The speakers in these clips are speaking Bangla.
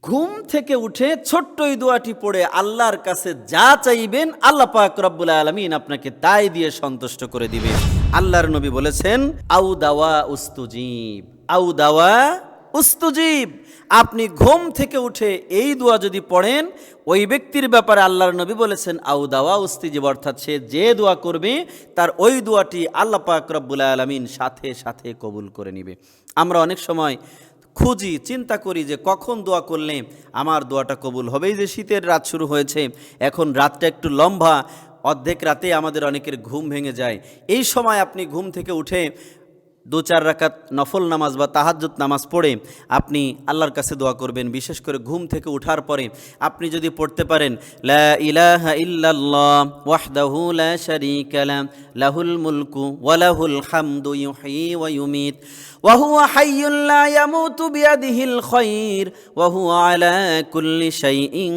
ঘুম থেকে উঠে ছোট্ট এই দোয়াটি পড়ে আল্লাহর কাছে যা চাইবেন আল্লাহ পাক রব্বুল আলমিন আপনাকে তাই দিয়ে সন্তুষ্ট করে দিবে। আল্লাহর নবী বলেছেন, আউ দাওয়া উস্তুজীব। আউ দাওয়া উস্তুজীব। আপনি ঘুম থেকে উঠে এই দোয়া যদি পড়েন, ওই ব্যক্তির ব্যাপারে আল্লাহর নবী বলেছেন, আউ দাওয়া উস্তিজীব। অর্থাৎ সে যে দোয়া করবে, তার ওই দোয়াটি আল্লাহ পাক রব্বুল আলমিন সাথে সাথে কবুল করে নিবে। আমরা অনেক সময় খুঁজি, চিন্তা করি যে কখন দোয়া করলে আমার দোয়াটা কবুল হবেই যে শীতের রাত শুরু হয়েছে। এখন রাতটা একটু লম্বা, অর্ধেক রাতে আমাদের অনেকের ঘুম ভেঙে যায়। এই সময় আপনি ঘুম থেকে উঠে দু চার রাকাত নফল নামাজ বা তাহাজ্জুদ নামাজ পড়ে আপনি আল্লাহর কাছে দোয়া করবেন বিশেষ করে ঘুম থেকে ওঠার পরে আপনি যদি পড়তে পারেন লা ইলাহা ইল্লাল্লাহ ওয়াহদাহু লা শারীকা লা লাহুল মুলকু ওয়া লাহুল হামদু ইউহয়ি ওয়া ইউমীত ওয়া হুয়া হাইয়্যুন লা ইয়ামুতু বিয়াদিহিল খায়র ওয়া হুয়া আলা কুল্লি শাইইন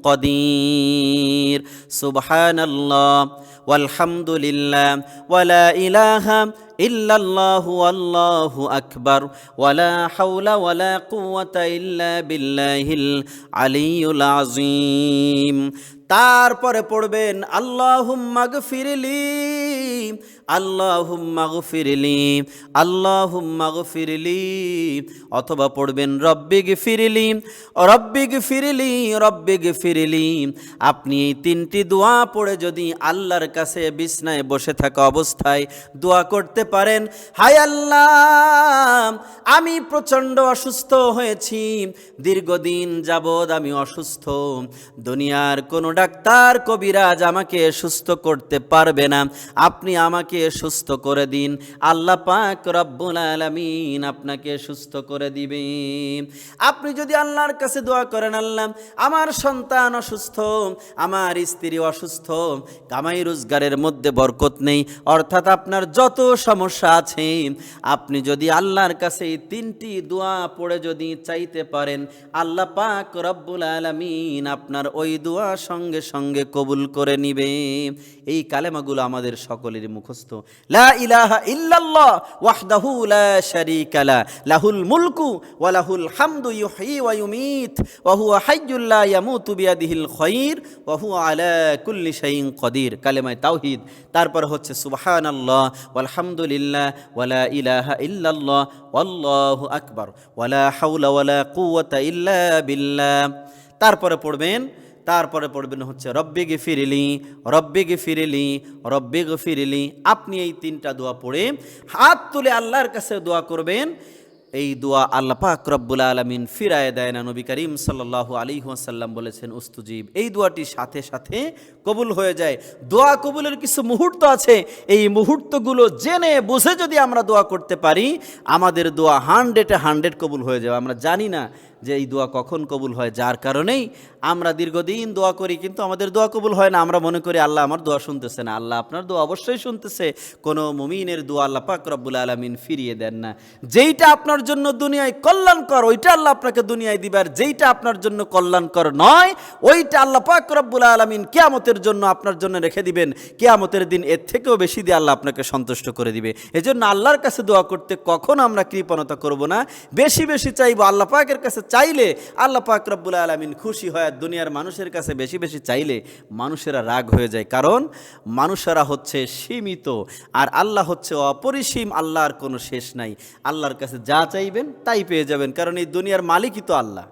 قدير سبحان الله والحمد لله ولا إله ইল্লাল্লাহু আল্লাহু আকবার, ওয়ালা হাওলা ওয়ালা কুওয়াতা ইল্লা বিল্লাহিল আলিউল আজিম তারপরে পড়বেন আল্লাহ মাগফিরলি আল্লাহুম্মা গফিরলি আল্লাহুম্মা গফিরলি, অথবা পড়বেন রব্বিগ ফিরলি রব্বিগ ফিরলি রব্বিগ ফিরলি আপনি এই তিনটি দোয়া পড়ে যদি আল্লাহর কাছে বিছনায় বসে থাকা অবস্থায় দোয়া করতে পারেন, হায় আল্লাহ, আমি প্রচণ্ড অসুস্থ হয়েছি, দীর্ঘদিন যাবৎ আমি অসুস্থ, দুনিয়ার কোনো ডাক্তার, কবিরাজ আমাকে সুস্থ করতে পারবে না। আপনি আমাকে সুস্থ করে দিন। আল্লাহ পাক রব্বুল আলামিন আপনাকে সুস্থ করে দিবে। আপনি যদি আল্লাহর কাছে দোয়া করেন, আল্লাহ, আমার সন্তান অসুস্থ, আমার স্ত্রী অসুস্থ, কামাই রোজগারের মধ্যে বরকত নেই, অর্থাৎ আপনার যত সমস্যা আছে, আপনি যদি আল্লাহর কাছে এই তিনটি দোয়া পড়ে যদি চাইতে পারেন, আল্লাহ পাক রব্বুল আলামিন আপনার ওই দোয়া সঙ্গে সঙ্গে কবুল করে নিবে। এই কালেমাগুলো আমাদের সকলেরই মুখস্থ লা ইলাহা ইল্লাল্লাহ ওয়াহদাহু লা শারীকা লা, লাহুল মুলকু ওয়া লাহুল হামদু ইউহয়ি ওয়া ইউমীত, ওয়া হুয়া হাইয়্যুল লা ইয়ামুতু বিয়াদিহিল খায়র, ওয়া হুয়া আলা কুল্লি শাইইন কদির কালেমায়ে তাওহীদ। তারপর হচ্ছে সুবহানাল্লাহ, ওয়ালহামদুলিল্লাহ ওয়ালা ইলাহা ইল্লাল্লাহ, ওয়াল্লাহু আকবার ওয়ালা হাওলা ওয়ালা কুওয়াতা ইল্লা বিল্লাহ। তারপরে পড়বেন তারপরে পড়বেন হচ্ছে রব্বিগে ফিরিলি রব্বিগে ফিরিলি রব্বিগে ফিরিলি আপনি এই তিনটা দোয়া পড়ে হাত তুলে আল্লাহর কাছে দোয়া করবেন। এই দোয়া আল্লাহ পাক রব্বুল আলমিন ফিরায় দেয় না। নবী করিম সাল্লাহ আলী ওয়াসাল্লাম বলেছেন, উস্তুজিব। এই দোয়াটি সাথে সাথে কবুল হয়ে যায়। দোয়া কবুলের কিছু মুহূর্ত আছে। এই মুহূর্তগুলো জেনে বুঝে যদি আমরা দোয়া করতে পারি, আমাদের দোয়া হান্ড্রেডে হান্ড্রেড কবুল হয়ে যাবে। আমরা জানি না যে এই দোয়া কখন কবুল হয়, যার কারণেই আমরা দীর্ঘদিন দোয়া করি, কিন্তু আমাদের দোয়া কবুল হয় না। আমরা মনে করি আল্লাহ আমার দোয়া শুনতেছে না। আল্লাহ আপনার দোয়া অবশ্যই শুনতেছে। কোনো মুমিনের দোয়া আল্লাহ পাক রব্বুল আলমিন ফিরিয়ে দেন না। যেইটা আপনার জন্য দুনিয়ায় কল্যাণকর, ওইটা আল্লাহ আপনাকে দুনিয়ায় দিবার। যেইটা আপনার জন্য কল্যাণকর নয়, ওইটা আল্লাহ পাক রব্বুল আলমিন কেয়ামতের জন্য আপনার জন্য রেখে দিবেন। কেয়ামতের দিন এর থেকেও বেশি দিয়ে আল্লাহ আপনাকে সন্তুষ্ট করে দিবে। এজন্য আল্লাহর কাছে দোয়া করতে কখন আমরা কৃপণতা করব না। বেশি বেশি চাইব আল্লাহ পাকের কাছে চাইলে আল্লাহ পাক রব্বুল আলমিন খুশি হয় আর দুনিয়ার মানুষের কাছে বেশি বেশি চাইলে মানুষেরা রাগ হয়ে যায়। কারণ মানুষেরা হচ্ছে সীমিত আর আল্লাহ হচ্ছে অপরিসীম, আল্লাহর কোনো শেষ নাই। আল্লাহর কাছে যা চাইবেন তাই পেয়ে যাবেন। কারণ এই দুনিয়ার মালিকই তো আল্লাহ।